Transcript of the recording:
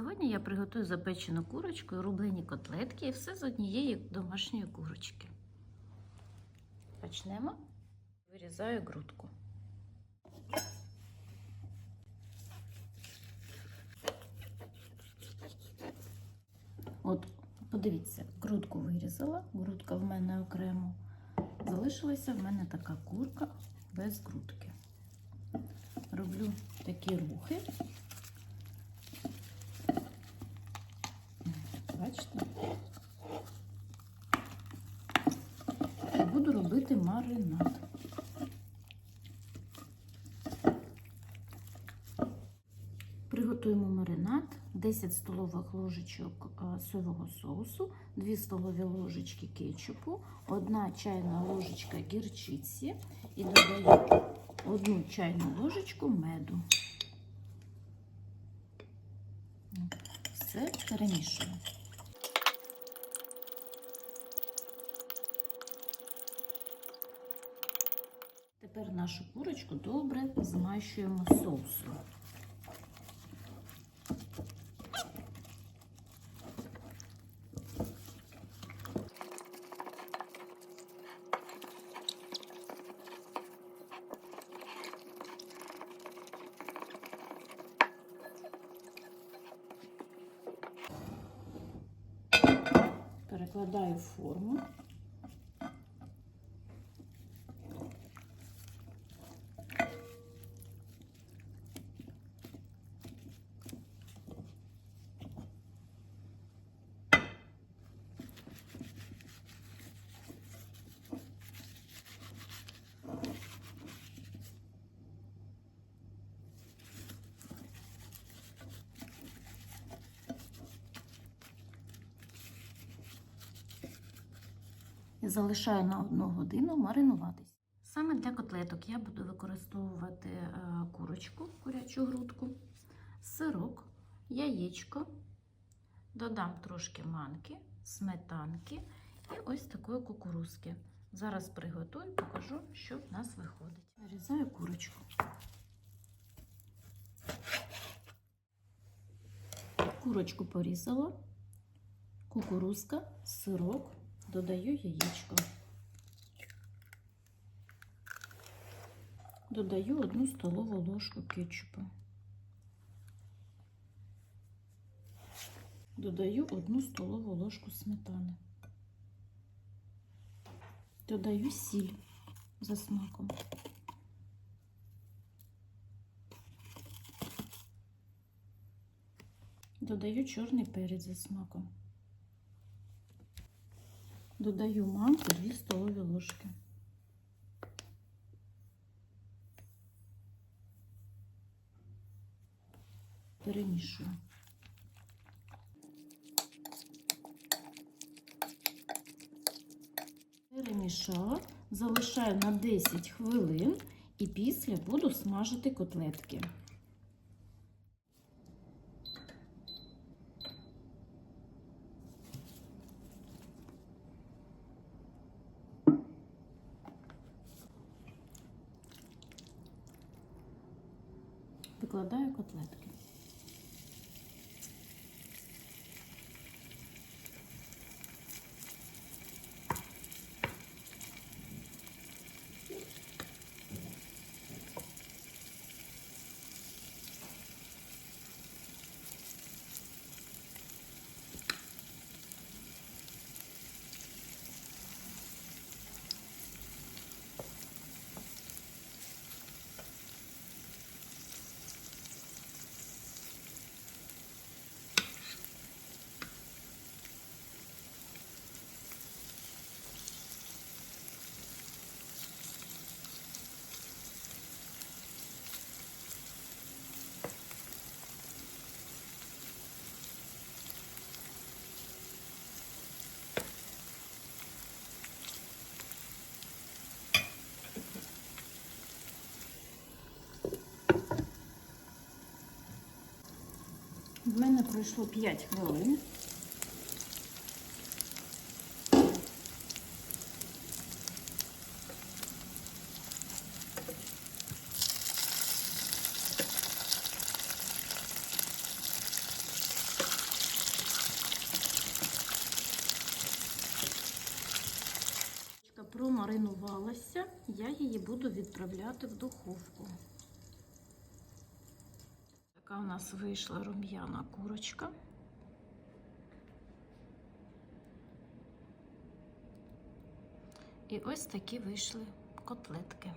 Сьогодні я приготую запечену курочку і рублені котлетки і все з однієї домашньої курочки. Почнемо. Вирізаю грудку. От, подивіться, грудку вирізала, грудка в мене окремо. Залишилася в мене така курка без грудки. Роблю такі рухи. Бачите? І буду робити маринад. Приготуємо маринад, 10 столових ложечок е, соєвого соусу, 2 столові ложечки кетчупу, 1 чайна ложечка гірчиці і додаю 1 чайну ложечку меду. Все перемішую. Тепер нашу курочку добре змащуємо соусом. Перекладаю форму. Залишаю на одну годину маринуватись. Саме для котлеток я буду використовувати е, курочку, курячу грудку, сирок, яєчко, додам трошки манки, сметанки і ось такої кукурузки. Зараз приготую, покажу, що в нас виходить. Нарізаю курочку. Курочку порізала, кукурузка, сирок, додаю яєчко. Додаю одну столову ложку кетчупу. Додаю одну столову ложку сметани. Додаю сіль за смаком. Додаю чорний перець за смаком. Додаю манку 2 столові ложки. Перемішую. Перемішала, залишаю на 10 хвилин і після буду смажити котлетки. Викладаю котлетки. В мене пройшло 5 хвилин. Промаринувалася, я її буду відправляти в духовку. Така у нас вийшла рум'яна курочка. І ось такі вийшли котлетки.